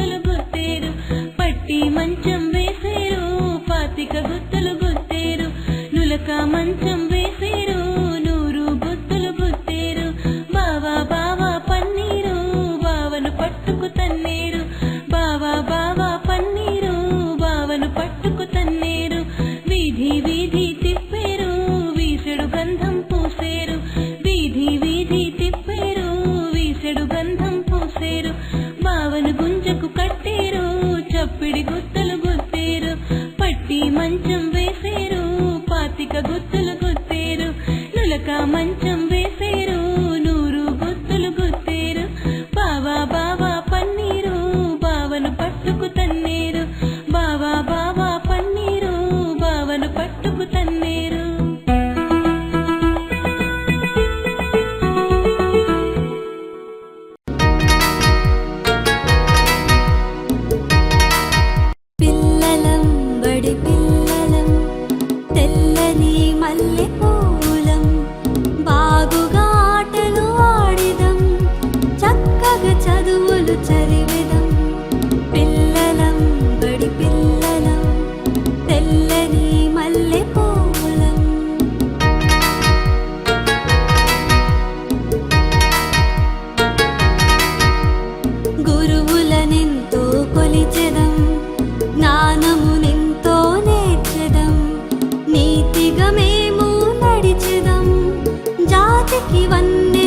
గుత్తలు గుత్తేరు. పట్టి మంచం వేసేరు పాతిక గుత్తలు గుత్తేరు. నులక మంచం వేసేరు నూరు గుత్తలు గుత్తేరు. బావా బావా పన్నీరు బావను పట్టుకు తన్నీరు. బావా బావా పన్నీరు బావను పట్టుకు వేసేరు పాతిక గుత్తులు గుత్తేరు నులక మంచం వేసేరు గురువులనెంతో కొలిచెదం జ్ఞానము నింతో నేర్చెదం నీతిగా మేము నడిచెదం జాతికి వన్నీ